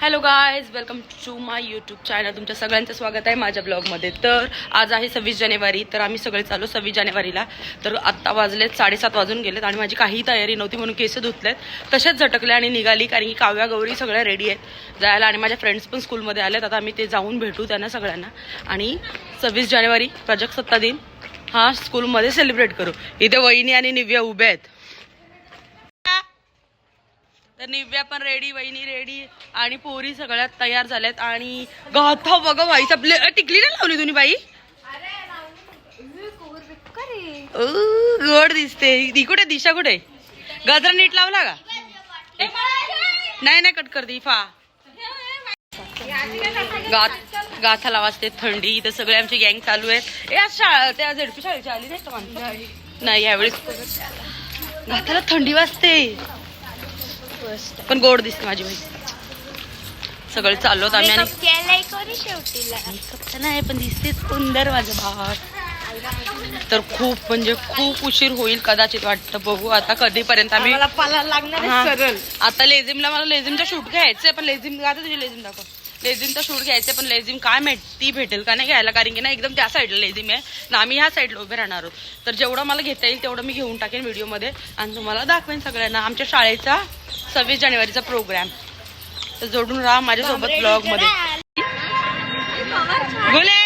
Hello guys welcome to my YouTube channel तुमच्या सगळ्यांचं स्वागत आहे माझ्या ब्लॉगमध्ये तर आज आहे सव्वीस जानेवारी तर आम्ही सगळे चालू सव्वीस जानेवारीला. तर आत्ता वाजलेत साडेसात वाजून गेलेत आणि माझी काही तयारी नव्हती म्हणून केस धुतलेत. तसेच झटकले आणि निघाली कारण की काव्या गौरी सगळ्या रेडी आहेत. जायला आणि माझ्या फ्रेंड्स पण स्कूलमध्ये आलेत आता आम्ही ते जाऊन भेटू त्यांना सगळ्यांना. आणि सव्वीस जानेवारी प्रजासत्ता दिन हा स्कूलमध्ये सेलिब्रेट करू. इथे वहिनी आणि निव्या उभ्या आहेत. तर निव्या पण रेडी वहिनी रेडी आणि पोरी सगळ्यात तयार झाल्यात आणि गाथा बघा बाईच आपले टिकली नाही लावली तुम्ही बाई? गोड दिसते. ती कुठे? दिशा कुठे? गजरा नीट लावला का? नाही नाही कट कर दी फा. गाथ गाथाला वाजते थंडी. इथं सगळे आमची गँग चालू आहेत. ए आज शाळा त्या झेडपी शाळेची आली नाही यावेळेस. गाथाला थंडी वाजते. पण गोड दिसते माझी बाई सगळे चाललो आम्ही आणि केलंय कोणी शेवटीला? Makeup तर नाही पण दिसते सुंदर माझं भाव. तर खूप म्हणजे खूप उशीर होईल कदाचित वाटतं. बघू आता कधीपर्यंत आम्ही मला पाला लागणार सरळ. आता लेझिमला मला लेझिमचा शूट घ्यायचंय पण लेझिम आता तुझी लेझिम दाखव. लेझिमचा शूट घ्यायचंय पण लेझिम काय माहिती भेटेल का नाही घ्यायला? कारण की ना एकदम त्या साईडला लेझिम आहे. ना आम्ही ह्या साईडला उभे राहणार आहोत. तर जेवढं मला घेता येईल तेवढं मी घेऊन टाकेन व्हिडिओमध्ये. आणि तुम्हाला दाखवेन सगळ्यांना आमच्या शाळेचा सव्वीस जानेवारीचा प्रोग्राम तर जोडून राहा माझ्यासोबत ब्लॉगमध्ये. गुले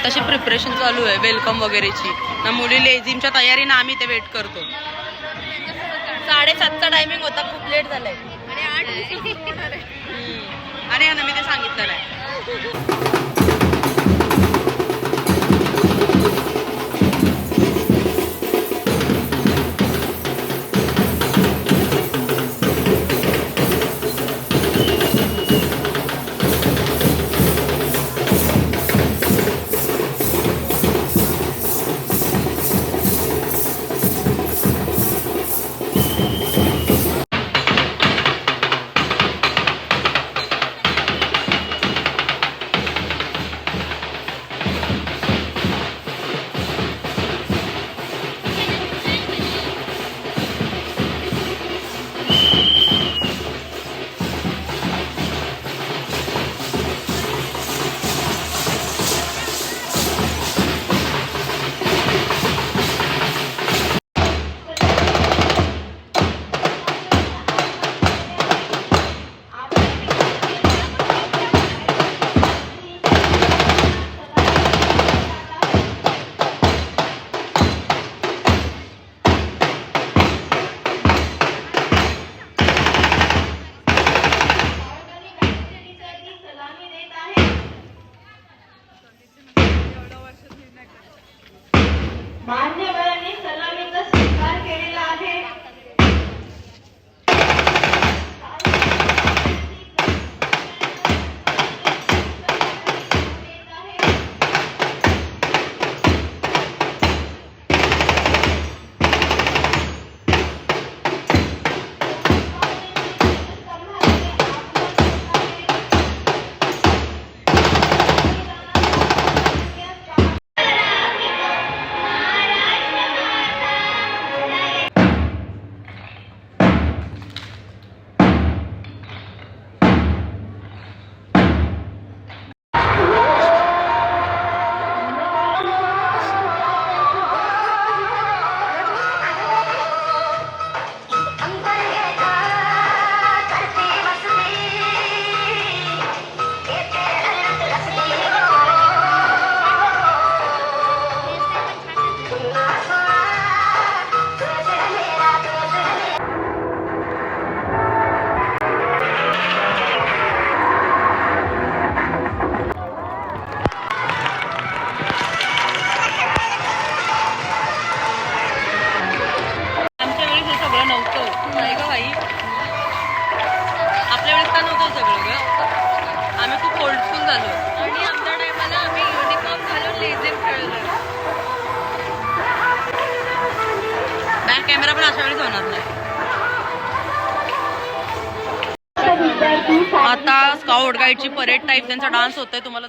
आताशी प्रिपरेशन चालू आहे वेलकम वगैरेची. ना मुली लेझिमच्या तयारी ना आम्ही ते वेट करतो. साडेसातचा टायमिंग होता खूप लेट झालाय. आणि मी ते सांगितलं नाही बॅक कॅमेरा पण अशा वेळेस होणार नाही. आता स्काउट गाईडची परेड टाईप त्यांचा डान्स होतोय तुम्हाला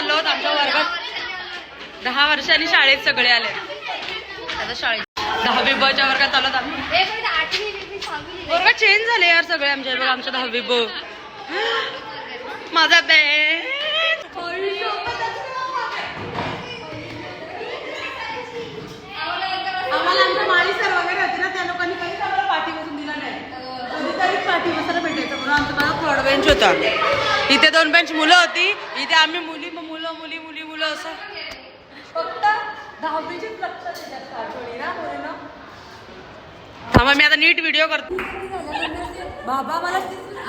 आहोत आमच्या वर्गात. दहा वर्षांनी शाळेत सगळे आले. आता शाळेत. दहावी बच्या वर्गात चालत आम्ही वर्गात चेंज झाले यार सगळे आमच्या बघा आमच्या दहावी ब माझा बॅग आम्हाला आमच्या माळी सर वगैरे होते ना त्या लोकांनी कधीच आम्हाला पाठी बसून दिला नाही. कधीतरी पाठी बसायला भेटायचं म्हणून आमचं मला थर्ड बेंच होता. इथे दोन बेंच मुलं होती इथे आम्ही असं. फक्त मुलींना? थांबा मी आता नीट व्हिडिओ करतो. बाबा मला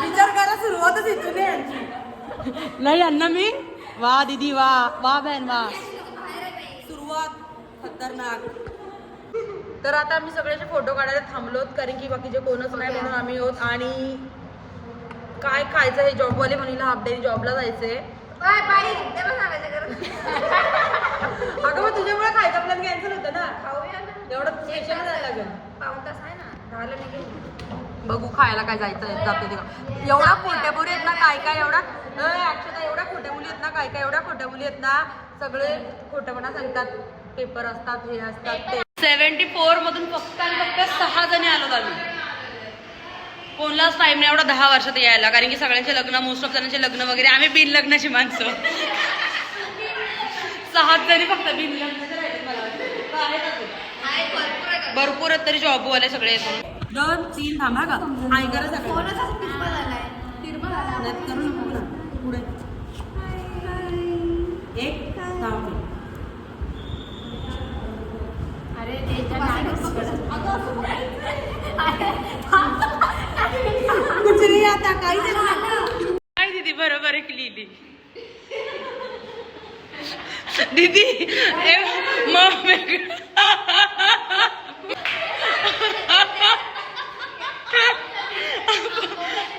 विचार करा सुरुवातच इथून. नाही यांना मी वा दीदी वा. वा बहन वा. सुरुवात खतरनाक. तर आता आम्ही सगळ्याचे फोटो काढायला थांबलोत कारण की बाकीचे कोणच नाही म्हणून आम्ही होत आणि काय खायचं हे जॉबवाले म्हणीला हाफ डे जॉबला जायचंय अगं मग तुझ्यामुळे खायचा प्लॅन कॅन्सल होतं ना एवढं स्पेशल जायला लागेल बघू खायला काय जायचं आहे जाते ते का. एवढा खोट्या मुली आहेत ना काय काय एवढा अक्षता एवढ्या खोट्या मुली आहेत ना काय काय एवढ्या खोट्या मुली आहेत ना सगळे खोटेपणा सांगतात. पेपर असतात हे असतात ते. सेव्हन्टी फोर मधून फक्त आणि फक्त सहा जणी आलो आम्ही. कोणलाच टाइम नाही एवढा दहा वर्षात यायला. कारण की सगळ्यांचे लग्न मोस्ट ऑफ जणांचे लग्न वगैरे आम्ही बिन लग्नाची माणसं. सहाच जणी फक्त बिन लग्नाचे राहिले मला वाटतं. का आहेत अजून? भरपूर आहेत तरी जॉबवाले सगळे येतो दोन तीन थांबा का. पुढे. एक थांब. आता? काही काय दीदी बरोबर लिहिली दीदी? ए, मग वेगळं.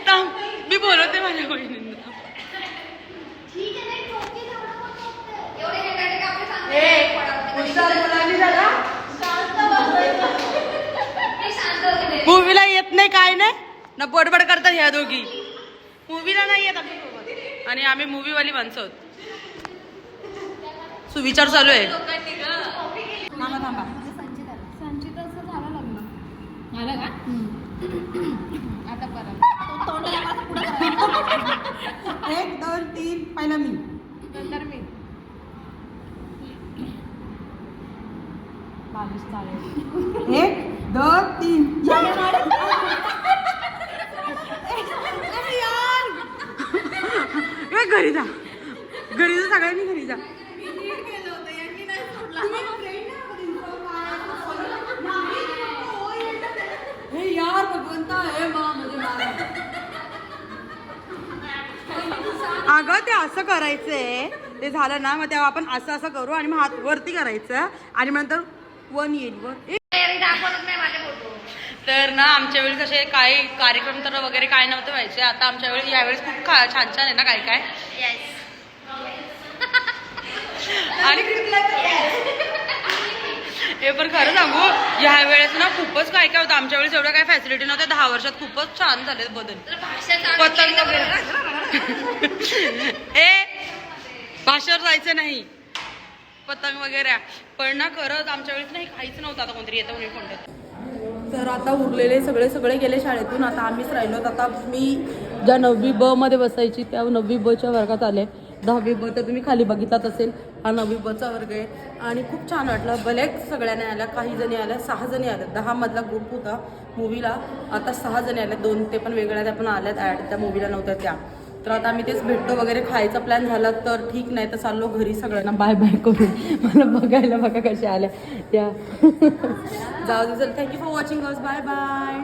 थांब, मी बोलवते माझ्या बहिणींना मूवीला येत नाही काय नाही. ना बडबड करतात ह्या दोघी. मूवीला नाही येत आमच्यासोबत आणि आम्ही मूवीवाली माणसं आहोत. सुविचार चालू आहे. थांबा थांबा. एक दोन तीन पहिला मी. एक दोन तीन ए, घरी जा घरी जा सगळ्यांनी घरी जा हे यार भगवंता हे मा म्हणजे अगं ते असं करायचंय. ते झालं ना मग तेव्हा आपण असं असं करू आणि मग हात वरती करायचं आणि मग नंतर वन येईल वर. ए, तर ना आमच्या वेळी कसे काही कार्यक्रम तर वगैरे काय नव्हते व्हायचे. आता आमच्या वेळी यावेळेस खूप छान छान आहे ना काय काय आणि हे पण खरं सांगू ह्या वेळेस ना खूपच काय काय होतं. आमच्या वेळेस एवढ्या काय फॅसिलिटी नव्हत्या. दहा वर्षात खूपच छान झाले बदल. पतंग वगैरे. ए भाषेवर जायचं नाही. पतंग वगैरे. पण ना खरंच आमच्या वेळेस नाही काहीच नव्हतं आता कोणतरी येतं म्हणून म्हणतात. तर आता उरलेले सगळे सगळे गेले शाळेतून. आता आम्हीच राहिलो. आता मी ज्या नववी ब मध्ये बसायची त्या नववी बच्या वर्गात आले. दहावी ब तर तुम्ही खाली बघितलात असेल. हा नववी बचा वर्ग आहे. आणि खूप छान वाटलं. भले सगळ्यांनी आल्या काही जणी आल्या सहा जणी आल्या दहा मधला ग्रुप होता मूवीला आता सहा जणी आल्या दोन ते पण वेगळ्या त्या पण आल्यात. ॲड त्या मूवीला नव्हत्या त्या. तर आता आम्ही तेच भेटतो वगैरे. खायचा प्लॅन झाला तर ठीक. नाही तर चाललो घरी सगळ्यांना. बाय बाय करून. मला बघायला बघा कशा आल्या. त्या जाऊ दे चल. थँक्यू फॉर वॉचिंग अस बाय बाय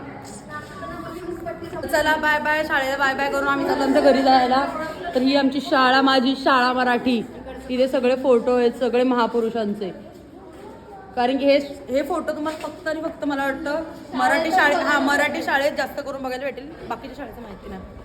चला बाय बाय शाळेला बाय बाय करून आम्ही चाललो आमच्या घरी जायला. तर ही आमची शाळा माझी शाळा मराठी. तिथे सगळे फोटो आहेत सगळे महापुरुषांचे. कारण की हे हे फोटो तुम्हाला फक्त आणि फक्त मला वाटतं मराठी शाळेत हा मराठी शाळेत जास्त करून बघायला भेटेल. बाकीच्या शाळेचं माहिती नाही.